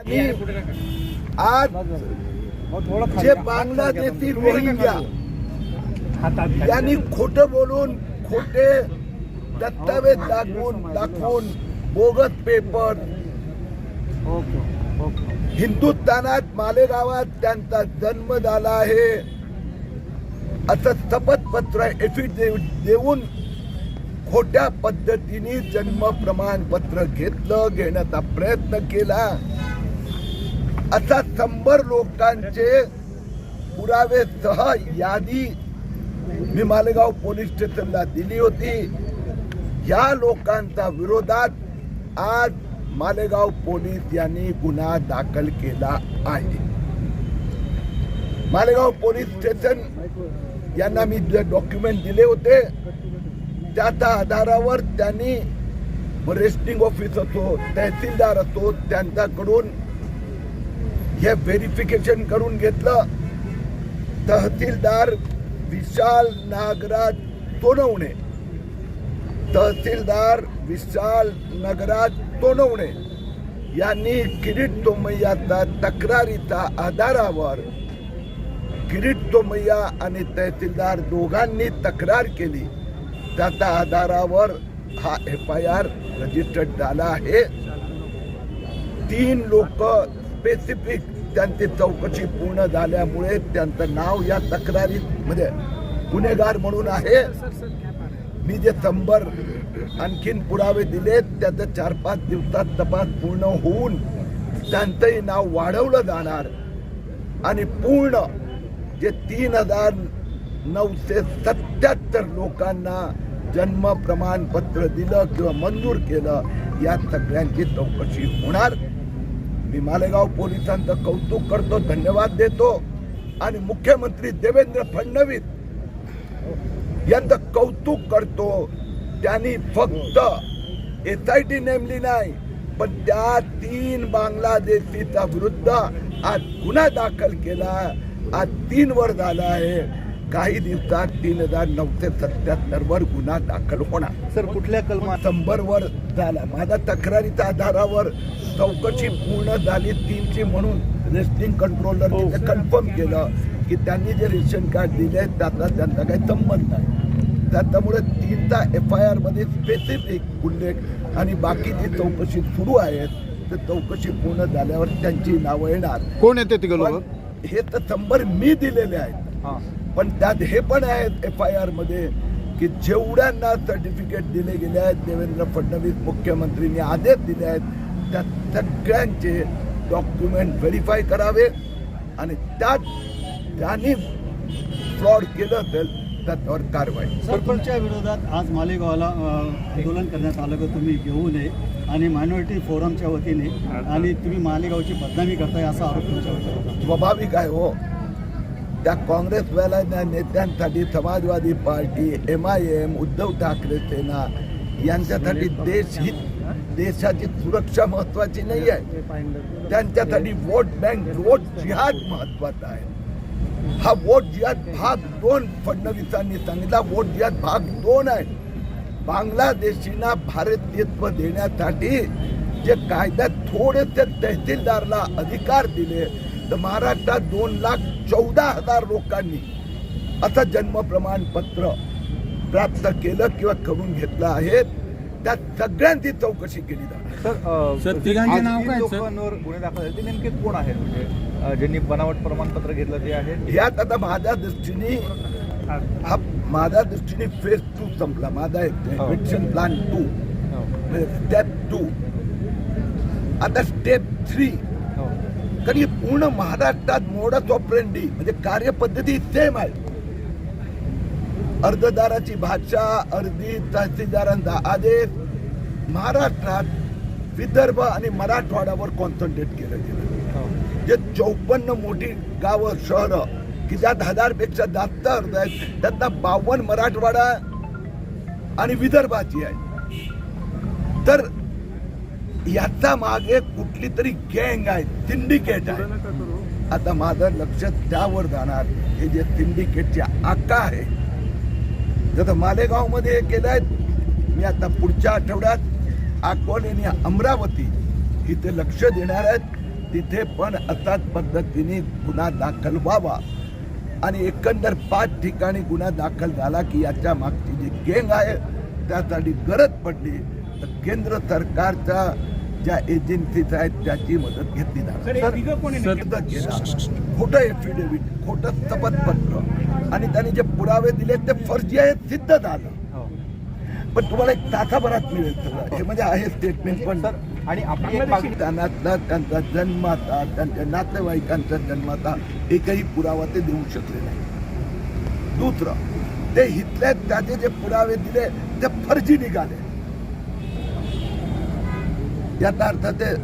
आज जे बांगलादेशी रोहिंग्या. यांनी खोटं बोलून खोटे दस्तावेज दाखवून दाखवून बोगस पेपर. हिंदुस्थानात मालेगावात त्यांचा जन्म झाला आहे. असं शपथपत्र एफिडेव्हिट देऊन खोट्या पद्धतीने जन्म प्रमाणपत्र घेतलं घेण्याचा प्रयत्न केला. असा शंभर लोकांचे पुरावे सह यादी मी मालेगाव पोलीस स्टेशनला दिली होती. या लोकांच्या विरोधात आज मालेगाव पोलीस यांनी गुन्हा दाखल केला आहे. मालेगाव पोलीस स्टेशन यांना मी जे डॉक्युमेंट दिले होते त्याच्या आधारावर त्यांनी रेस्टिंग ऑफिस असो तहसीलदार असो त्यांच्याकडून हे व्हेरिफिकेशन करून घेतलं. तहसीलदार विशाल नागराज सोनवणे तहसीलदार विशाल नगराज सोनवणे यांनी किरीट तोमय्याचा तक्रारीच्या आधारावर किरीट तोमय्या आणि तहसीलदार दोघांनी तक्रार केली. त्याच्या आधारावर हा एफ आय आर रजिस्टर्ड झाला आहे. तीन लोक स्पेसिफिक त्यांची चौकशी पूर्ण झाल्यामुळे त्यांचं नाव या तक्रारीत म्हणजे गुन्हेगार म्हणून आहे. मी जे शंभर आणखीन पुरावे दिलेत त्याचं चार पाच दिवसात तपास पूर्ण होऊन त्यांचंही नाव वाढवलं जाणार. आणि पूर्ण जे तीन हजार नऊशे सत्याहत्तर लोकांना जन्म प्रमाणपत्र दिलं किंवा मंजूर केलं या सगळ्यांची चौकशी होणार. मी मालेगाव पोलिसांचं कौतुक करतो धन्यवाद देतो. आणि मुख्यमंत्री देवेंद्र फडणवीस यांचं कौतुक करतो. त्यांनी फक्त एस आय टी नेमली नाही पण त्या तीन बांगलादेशीच्या विरुद्ध आज गुन्हा दाखल केला. आज तीन वर झाला आहे. काही दिवसात तीन हजार नऊशे सत्याहत्तर वर गुन्हा दाखल होणार. सर कुठल्या कलमा शंभर वर झाला. माझ्या तक्रारीच्या आधारावर चौकशी पूर्ण झाली तीनशे म्हणून रेस्टिंग कंट्रोलर कन्फर्म केलं की त्यांनी जे रेशन कार्ड दिले त्याचा त्यांचा काही संबंध नाही. त्याच्यामुळे तीनचा एफ आय आरमध्ये स्पेसिफिक उल्लेख आणि बाकीची चौकशी सुरू आहेत तर चौकशी पूर्ण झाल्यावर त्यांची नावं येणार. कोण येते ते पण हे तर शंभर मी दिलेले आहेत. हा. पण त्यात हे पण आहेत एफ आय आरमध्ये की जेवढ्यांना सर्टिफिकेट दिले गेले आहेत देवेंद्र फडणवीस मुख्यमंत्रींनी आदेश दिले आहेत त्या सगळ्यांचे डॉक्युमेंट व्हेरीफाय करावे आणि त्यात त्यांनी फ्रॉड केलं असेल त्याच्यावर कारवाई. सरपंचच्या विरोधात आज मालेगावला आंदोलन करण्यात आलं की तुम्ही घेऊ नये आणि मायनॉरिटी फोरमच्या वतीने आणि तुम्ही मालेगावची बदनामी करताय असा आरोप तुमच्यावर होता स्वाभाविक आहे हो. त्या काँग्रेसवाल्या नेत्यांसाठी Samajwadi party M I M Uddhav Thackeray Sena यांच्यासाठी देश ही देशाची सुरक्षा महत्वाची नाही आहे. त्यांच्यासाठी वोट बँक वोट जिहाद महत्त्वाचा आहे. हा वोट जिहाद भाग दोन फडणवीसांनी सांगितला. वोट जिहाद भाग दोन आहे. बांगलादेशींना भारतीयत्व देण्यासाठी जे कायद्यात थोडेसे तहसीलदारला अधिकार दिले तर महाराष्ट्रात दोन लाख चौदा हजार लोकांनी असं जन्म प्रमाणपत्र प्राप्त केलं किंवा करून घेतलं आहे. त्या सगळ्यांची चौकशी केली जाणार सर तिघांचे नाव तीन काय, सर? लोकांवर गुन्हे दाखल झाले. ते नेमके कोण आहेत? म्हणजे ज्यांनी बनावट प्रमाणपत्र घेतलं ते आहेत? यात आता माझ्या दृष्टीने हा माझ्या दृष्टीने फेज टू संपला. माझा. Action plan two step two आता स्टेप थ्री हो. कारण पूर्ण महाराष्ट्रात मोडस ऑपरेंडी म्हणजे कार्यपद्धती सेम आहे अर्जदाराची भाषा अर्धी तहसीलदारांचा आदेश महाराष्ट्रात विदर्भ आणि मराठवाड्यावर कॉन्सन्ट्रेट केलं गेलं. हो. जे चौपन्न मोठी गावं शहरं की ज्यात हजारपेक्षा जास्त अर्ज आहेत त्यातला बावन्न मराठवाडा आणि विदर्भाची आहे. तर याचा मागे कुठली तरी गँग आहे सिंडिकेट आहे. आता माझं लक्ष त्यावर जाणार. हे जे सिंडिकेटचे आका आहे जसं मालेगावमध्ये हे केलंय मी आता पुढच्या आठवड्यात अकोले आणि अमरावती इथे लक्ष देणार आहेत. तिथे पण असाच पद्धतीने गुन्हा दाखल व्हावा. आणि एकंदर पाच ठिकाणी गुन्हा दाखल झाला की याच्या मागची जी गेंग आहे त्यासाठी गरज पडली. तर केंद्र सरकारच्या ज्या एजन्सीज आहेत त्याची मदत घेतली केला खोटं एफिडेव्हिट खोटं शपथपत्र आणि त्यांनी जे पुरावे दिले ते फर्जी आहेत सिद्ध झालं. हो. पण तुम्हाला एक तासाभरात मिळेल सगळं. हे म्हणजे आहे स्टेटमेंट पण आणि त्यांना त्यांचा जन्माचा त्यांच्या नातेवाईकांचा जन्माचा एकही पुरावा ते देऊ शकले नाही. दुसरं ते इथले त्याचे जे पुरावे दिले ते फर्जी निघाले. याचा अर्थ ते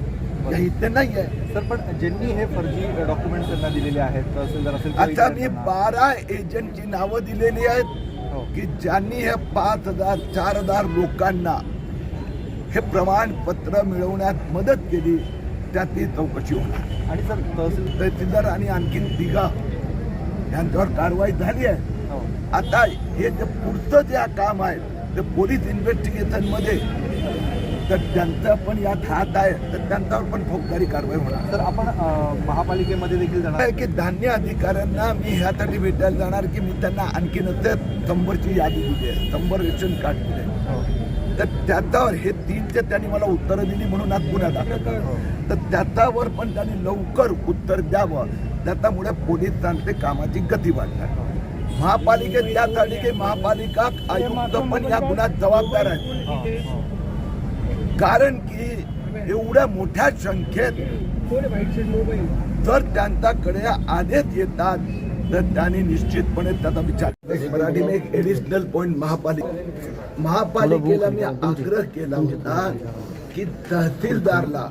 इथले नाही आहे सर पण ज्यांनी हे फर्जी डॉक्युमेंट्स त्यांना दिलेले आहेत तहसीलदार असेल आता मी बारा एजंटची नावं दिलेली आहेत हो. की ज्यांनी हे पाच हजार चार हजार लोकांना हे प्रमाणपत्र मिळवण्यात मदत केली त्याची चौकशी होणार आणि सर तहसील तहसीलदार आणि आणखीन तिघा यांच्यावर कारवाई झाली आहे हो. आता हे जे पुढचं जे काम आहे ते पोलीस इन्व्हेस्टिगेशनमध्ये तर त्यांचा पण यात हात आहे तर त्यांच्यावर पण फौजदारी कारवाई होणार. सर आपण महापालिकेमध्ये देखील जाणार की धान्य अधिकाऱ्यांना मी ह्यासाठी भेटायला जाणार की मी त्यांना आणखीन ते शंभरची यादी दिली आहे शंभर रेशन कार्ड दिले हो. तर त्याच्यावर हे तीनचे त्यांनी मला उत्तरं दिली म्हणून आज गुन्हा दाखल झाला. तर त्याच्यावर पण त्यांनी लवकर उत्तर द्यावं. त्याच्यामुळे पोलिसांचे कामाची गती वाढणार. महापालिकेत त्यासाठी की महापालिका आयुक्त पण या गुन्ह्यात जबाबदार आहेत. हो, हो. कारण की एवढ्या मोठ्या संख्येत जर त्यांच्याकडे आदेश येतात तर त्यांनी निश्चितपणे त्याचा विचार मराठीने एक एडिशनल पॉइंट महापालिका महापालिकेला मी आग्रह केला होता की तहसीलदारला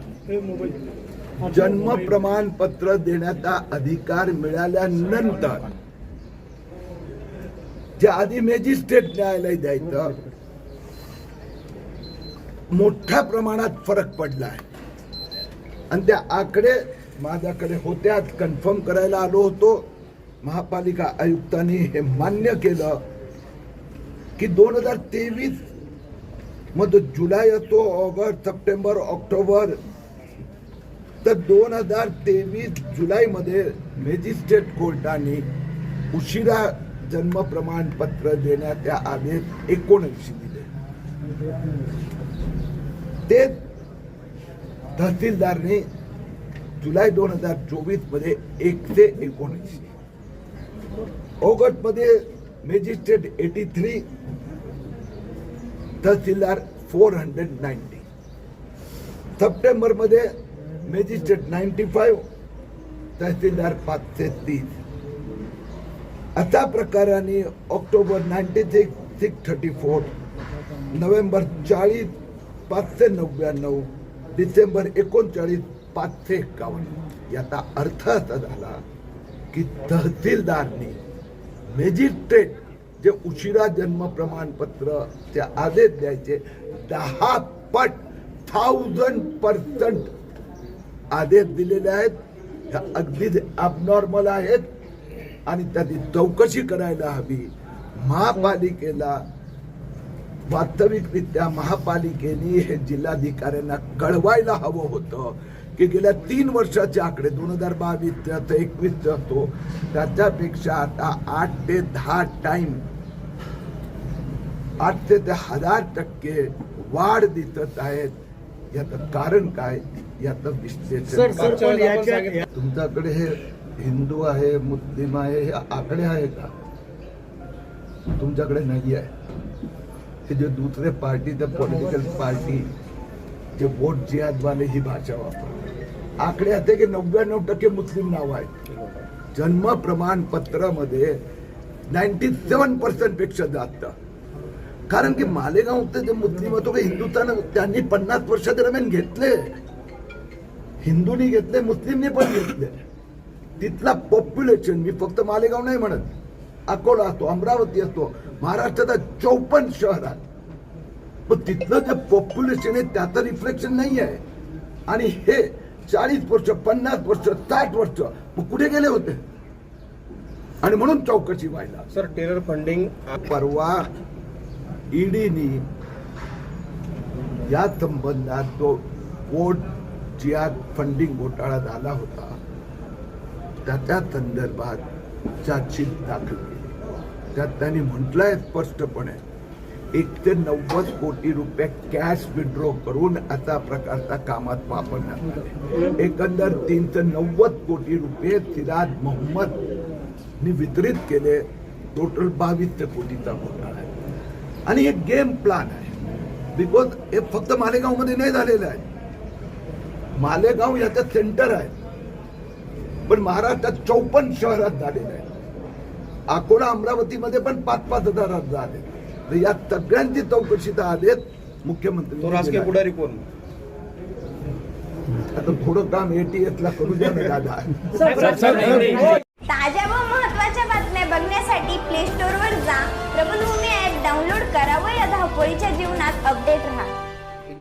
जन्म प्रमाणपत्र देण्याचा अधिकार मिळाल्यानंतर जे आधी मॅजिस्ट्रेट न्यायालय द्यायचं मोठ्या प्रमाणात फरक पडला आहे आणि त्या आकडे माझ्याकडे होत्या कन्फर्म करायला आलो होतो. महापालिका आयुक्तांनी हे मान्य केलं की दोन हजार तेवीसमध्ये जुलै येतो ऑगस्ट सप्टेंबर ऑक्टोबर. तर दोन हजार तेवीस जुलैमध्ये मॅजिस्ट्रेट कोर्टाने उशिरा जन्म प्रमाणपत्र देण्याचे आदेश एकोणऐंशी दिले. ते तहसीलदारने जुलै दोन हजार चोवीसमध्ये एकशे एकोणऐंशी ऑगस्टमध्ये मॅजिस्ट्रेट एटी थ्री तहसीलदार फोर हंड्रेड नाईन्टी. सप्टेंबरमध्ये मॅजिस्ट्रेट नाईन्टी फाईव्ह तहसीलदार पाचशे तीस. अशा प्रकाराने October ninety six six thirty four November चाळीस पाचशे नव्याण्णव डिसेंबर एकोणचाळीस पाचशे एक्कावन्न याचा अर्थ असा झाला की तहसीलदारने मॅजिस्ट्रेट जे उशिरा जन्म प्रमाणपत्र ते आदेश द्यायचे दहा पट थाउजंड पर्सेंट आदेश दिलेले आहेत. ह्या अगदीच अबनॉर्मल आहेत. आणि त्याची चौकशी करायला हवी. महापालिकेला वास्तविकरित्या महापालिकेने हे जिल्हाधिकाऱ्यांना कळवायला हवं होतं. की गेल्या तीन वर्षाचे आकडे दोन हजार बावीस असो एकवीस असो त्याच्यापेक्षा आता आठ ते दहा टाइम आठ ते ते हजार टक्के वाढ दिसत आहेत. याचं कारण काय? याचं विश्लेषण तुमच्याकडे हे हिंदू आहे मुस्लिम आहे हे आकडे आहे का? तुमच्याकडे नाही आहे. कि जे दुसरे पार्टी तर पॉलिटिकल पार्टी जे वोट जिहादवाले ही भाषा वापर आकडे असे की नव्याण्णव टक्के मुस्लिम नाव आहेत. जन्म प्रमाणपत्रामध्ये नाईन्टी सेवन पर्सेंटपेक्षा जास्त. कारण की मालेगावचे जे मुस्लिम होतो की हिंदुस्थान त्यांनी पन्नास वर्षा दरम्यान घेतले. हिंदूनी घेतले मुस्लिमने पण घेतले. तिथला पॉप्युलेशन मी फक्त मालेगाव नाही म्हणत अकोला असतो अमरावती असतो महाराष्ट्राचा चौपन्न शहरात पण तिथलं जे पॉप्युलेशन आहे त्याचं रिफ्लेक्शन नाही आहे. आणि हे चाळीस वर्ष पन्नास वर्ष साठ वर्ष मग कुठे गेले होते? आणि म्हणून चौकशी व्हायला. सर टेरर फंडिंग परवा ईडीनी या संबंधात तो कोर्ट जिहाद फंडिंग घोटाळा झाला होता. त्याच्या संदर्भात चार्जशीट दाखल केली त्यात त्यांनी म्हटलंय स्पष्टपणे एक ते नव्वद कोटी रुपये कॅश विड्रॉ करून अशा प्रकारचा कामात वापरण्यात आले. एकंदर तीन ते नव्वद कोटी रुपये सिराज मोहम्मद नि वितरित केले. टोटल बावीस ते कोटीचा घोटाळा आहे. आणि हे गेम प्लॅन आहे. बिकॉज हे फक्त मालेगावमध्ये नाही झालेलं आहे. मालेगाव याचं सेंटर आहे. पण महाराष्ट्रात चौपन्न शहरात झालेलं आहे. अकोला अमरावतीमध्ये पण पाच पाच हजारात झाले. तर या सगळ्यांची चौकशी तर आलेत. मुख्यमंत्री तो राजकीय पुढारी कोण? आता थोडं काम एटीएस ला करू द्या ना दादा ताज्या व महत्त्वाच्या बातम्या बघण्यासाठी प्ले स्टोअरवर जा. प्रबलभूमी ॲप डाउनलोड करा व या धावपळीच्या जीवनात अपडेट राहा.